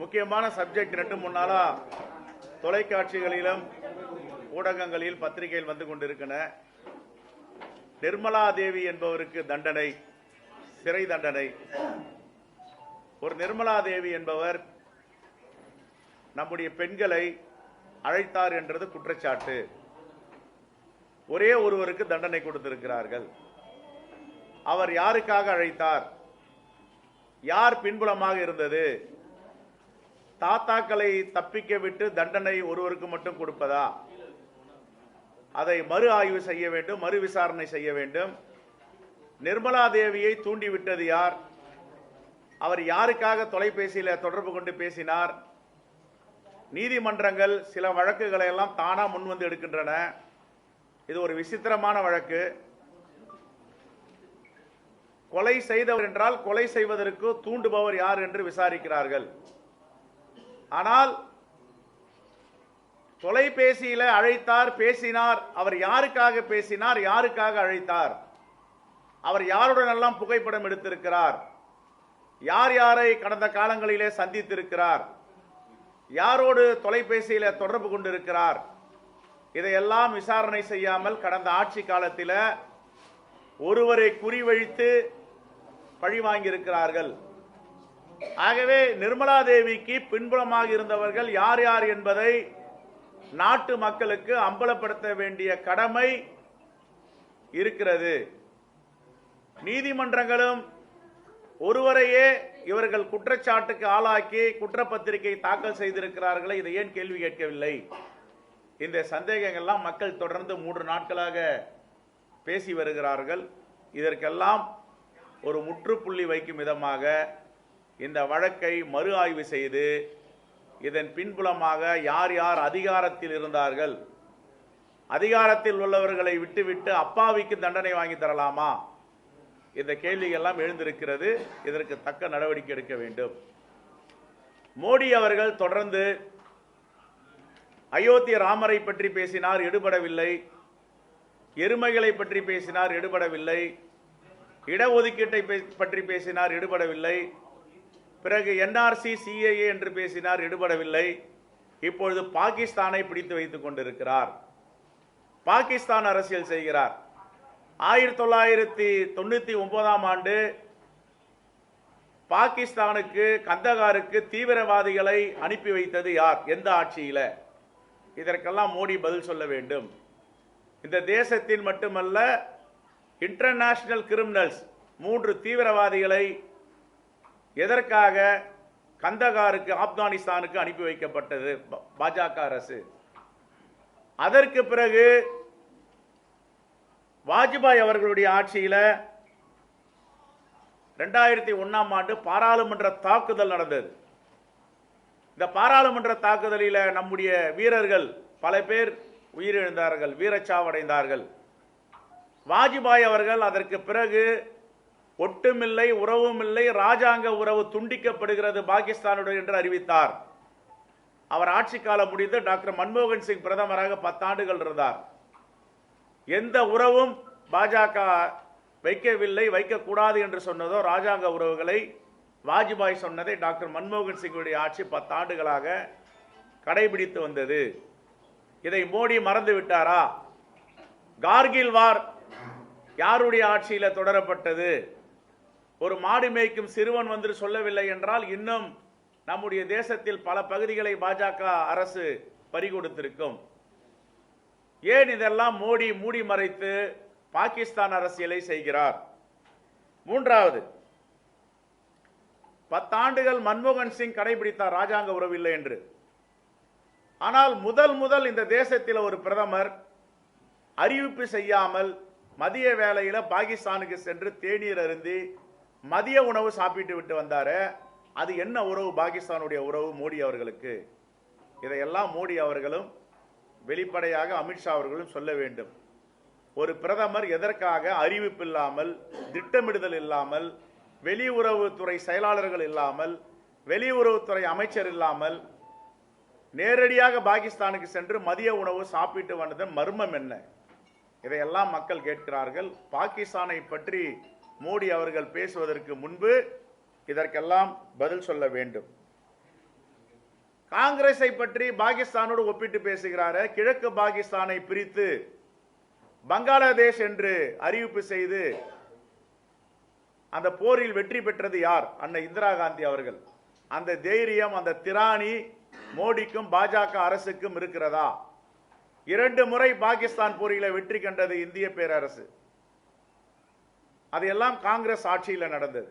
முக்கியமான சப்ஜெக்ட் ரெண்டு மூணு நாளா தொலைக்காட்சிகளிலும் ஊடகங்களில் பத்திரிகையில் வந்து கொண்டிருக்கின்றன. நிர்மலா தேவி என்பவருக்கு தண்டனை சிறை தண்டனை. ஒரு நிர்மலா தேவி என்பவர் நம்முடைய பெண்களை அழைத்தார் என்றது குற்றச்சாட்டு. ஒரே ஒருவருக்கு தண்டனை கொடுத்திருக்கிறார்கள். அவர் யாருக்காக அழைத்தார்? யார் பின்புலமாக இருந்தது? தாத்தாக்களை தப்பிக்க விட்டு தண்டனை ஒருவருக்கு மட்டும் கொடுப்பதா? அதை மறு ஆய்வு செய்ய வேண்டும் மறு விசாரணை செய்ய வேண்டும். நிர்மலா தேவியை தூண்டிவிட்டது யார்? அவர் யாருக்காக தொலைபேசியில் தொடர்பு கொண்டு பேசினார்? நீதிமன்றங்கள் சில வழக்குகளை எல்லாம் தானா முன்வந்து எடுக்கின்றன. இது ஒரு விசித்திரமான வழக்கு. கொலை செய்தவர் என்றால் கொலை செய்வதற்கு தூண்டுபவர் யார் என்று விசாரிக்கிறார்கள். ஆனால் தொலைபேசியில அழைத்தார் பேசினார். அவர் யாருக்காக பேசினார் யாருக்காக அழைத்தார்? அவர் யாருடன் எல்லாம் புகைப்படம் எடுத்திருக்கிறார்? யார் யாரை கடந்த காலங்களிலே சந்தித்திருக்கிறார்? யாரோடு தொலைபேசியில தொடர்பு கொண்டிருக்கிறார்? இதையெல்லாம் விசாரணை செய்யாமல் கடந்த ஆட்சி காலத்தில் ஒருவரை குறிவைத்து பழி வாங்கியிருக்கிறார்கள் ஆகவே நிர்மலா தேவிக்கு பின்புலமாக இருந்தவர்கள் யார் யார் என்பதை நாட்டு மக்களுக்கு அம்பலப்படுத்த வேண்டிய கடமை இருக்கிறது. நீதிமன்றங்களும் ஒருவரையே இவர்கள் குற்றச்சாட்டுக்கு ஆளாக்கி குற்றப்பத்திரிகை தாக்கல் செய்திருக்கிறார்களே இதை ஏன் கேள்வி கேட்கவில்லை? இந்த சந்தேகங்கள்லாம் மக்கள் தொடர்ந்து மூன்று நாட்களாக பேசி வருகிறார்கள். இதற்கெல்லாம் ஒரு முற்றுப்புள்ளி வைக்கும் விதமாக இந்த வழக்கை மறு ஆய்வு செய்து இதன் பின்புலமாக யார் யார் அதிகாரத்தில் இருந்தார்கள்? அதிகாரத்தில் உள்ளவர்களை விட்டுவிட்டு அப்பாவிக்கு தண்டனை வாங்கி தரலாமா? இந்த கேள்விகள்லாம் எழுந்திருக்கிறது. இதற்கு தக்க நடவடிக்கை எடுக்க வேண்டும். மோடி அவர்கள் தொடர்ந்து அயோத்தி ராமரை பற்றி பேசினார் எடுபடவில்லை. எருமைகளை பற்றி பேசினார் எடுபடவில்லை. இடஒதுக்கீட்டை பற்றி பேசினார் எடுபடவில்லை. பிறகு என்ஆர்சி சிஏஏ என்று பேசினார் எடுபடவில்லை. இப்பொழுது பாகிஸ்தானை பிடித்து வைத்துக் கொண்டிருக்கிறார். பாகிஸ்தான் அரசியல் செய்கிறார். ஆயிரத்தி தொள்ளாயிரத்தி தொண்ணூற்றி ஒன்பதாம் ஆண்டு பாகிஸ்தானுக்கு கந்தகாருக்கு தீவிரவாதிகளை அனுப்பி வைத்தது யார்? எந்த ஆட்சியில்? இதற்கெல்லாம் மோடி பதில் சொல்ல வேண்டும். இந்த தேசத்தின் மட்டுமல்ல இன்டர்நேஷனல் கிரிமினல்ஸ் மூன்று தீவிரவாதிகளை எதற்காக கந்தகாருக்கு ஆப்கானிஸ்தானுக்கு அனுப்பி வைக்கப்பட்டது? ப- பாஜக அரசு. அதற்கு பிறகு வாஜ்பாய் அவர்களுடைய ஆட்சியில் ரெண்டாயிரத்தி ஒன்றாம் ஆண்டு பாராளுமன்ற தாக்குதல் நடந்தது. இந்த பாராளுமன்ற தாக்குதலில் நம்முடைய வீரர்கள் பல பேர் உயிரிழந்தார்கள் வீரச்சாவடைந்தார்கள். வாஜ்பாய் அவர்கள் அதற்கு பிறகு ஒட்டுமில்லை உறவுமில்லை ராஜாங்க உறவு துண்டிக்கப்படுகிறது பாகிஸ்தானுடன் என்று அறிவித்தார். அவர் ஆட்சி காலம் முடிந்து டாக்டர் மன்மோகன் சிங் பிரதமராக பத்தாண்டுகள் இருந்தார். எந்த உறவும் பாஜக வைக்கவில்லை வைக்கக்கூடாது என்று சொன்னதோ ராஜாங்க உறவுகளை வாஜ்பாய் சொன்னதை டாக்டர் மன்மோகன் சிங்குடைய ஆட்சி பத்தாண்டுகளாக கடைபிடித்து வந்தது. இதை மோடி மறந்து விட்டாரா? கார்கில் வார் யாருடைய ஆட்சியில் தொடரப்பட்டது? ஒரு மாடு மேய்க்கும் சிறுவன் வந்து சொல்லவில்லை என்றால் இன்னும் நம்முடைய தேசத்தில் பல பகுதிகளை பாஜக அரசு பறிகொடுத்திருக்கும். ஏன் இதெல்லாம் மோடி மூடி மறைத்து பாகிஸ்தான் அரசியலை செய்கிறார்? மூன்றாவது பத்தாண்டுகள் மன்மோகன் சிங் கடைபிடித்தார் ராஜாங்க உறவில்லை என்று. ஆனால் முதல் முதல் இந்த தேசத்தில் ஒரு பிரதமர் அறிவிப்பு செய்யாமல் மதிய வேளையில் பாகிஸ்தானுக்கு சென்று தேநீர் அருந்தி மதிய உணவு சாப்பிட்டு விட்டு வந்தாரு. அது என்ன உறவு? பாகிஸ்தானுடைய உறவு மோடி அவர்களுக்கு. இதையெல்லாம் மோடி அவர்களும் வெளிப்படையாக அமித்ஷா அவர்களும் சொல்ல வேண்டும். ஒரு பிரதமர் எதற்காக அறிவிப்பில்லாமல் திட்டமிடுதல் இல்லாமல் வெளியுறவுத்துறை செயலாளர்கள் இல்லாமல் வெளியுறவுத்துறை அமைச்சர் இல்லாமல் நேரடியாக பாகிஸ்தானுக்கு சென்று மதிய உணவு சாப்பிட்டு வந்ததன் மர்மம் என்ன? இதையெல்லாம் மக்கள் கேட்கிறார்கள். பாகிஸ்தானை பற்றி மோடி அவர்கள் பேசுவதற்கு முன்பு இதற்கெல்லாம் பதில் சொல்ல வேண்டும். காங்கிரஸை பற்றி பாகிஸ்தானோடு ஒப்பிட்டு பேசுகிறார கிழக்கு பாகிஸ்தானை பிரித்து பங்களாதேஷ் என்று அறிவிப்பு செய்து அந்த போரில் வெற்றி பெற்றது யார்? அன்னை இந்திரா காந்தி அவர்கள். அந்த தைரியம் அந்த திராணி மோடிக்கும் பாஜக அரசுக்கும் இருக்கிறதா? இரண்டு முறை பாகிஸ்தான் போரில வெற்றி கண்டது இந்திய பேரரசு. அதையெல்லாம் காங்கிரஸ் ஆட்சியில் நடந்தது.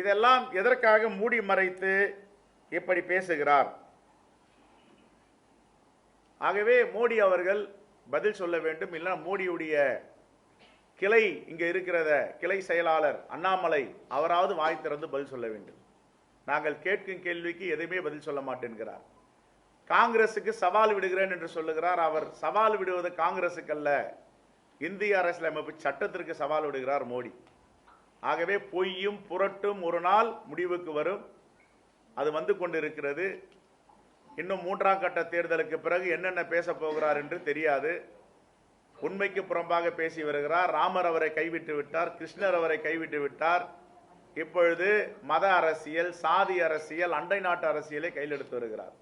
இதெல்லாம் எதற்காக மூடி மறைத்து இப்படி பேசுகிறார்? ஆகவே மோடி அவர்கள் பதில் சொல்ல வேண்டும். இல்லைன்னா மோடியுடைய கிளை இங்கே இருக்கிறத கிளை செயலாளர் அண்ணாமலை அவராவது வாய் திறந்து பதில் சொல்ல வேண்டும். நாங்கள் கேட்கும் கேள்விக்கு எதுவுமே பதில் சொல்ல மாட்டேன்கிறார். காங்கிரசுக்கு சவால் விடுகிறேன் என்று சொல்லுகிறார். அவர் சவால் விடுவது காங்கிரசுக்கு அல்ல இந்திய அரசியலமைப்பு சட்டத்திற்கு சவால் விடுகிறார் மோடி. ஆகவே பொய்யும் புரட்டும் ஒரு நாள் முடிவுக்கு வரும். அது வந்து கொண்டிருக்கிறது. இன்னும் மூன்றாம் கட்ட தேர்தலுக்கு பிறகு என்னென்ன பேச போகிறார் என்று தெரியாது. உண்மைக்கு புறம்பாக பேசி வருகிறார். ராமர் அவரை கைவிட்டு விட்டார். கிருஷ்ணர் அவரை கைவிட்டு விட்டார். இப்பொழுது மத அரசியல் சாதி அரசியல் அண்டை நாட்டு அரசியலை கையில் எடுத்து வருகிறார்.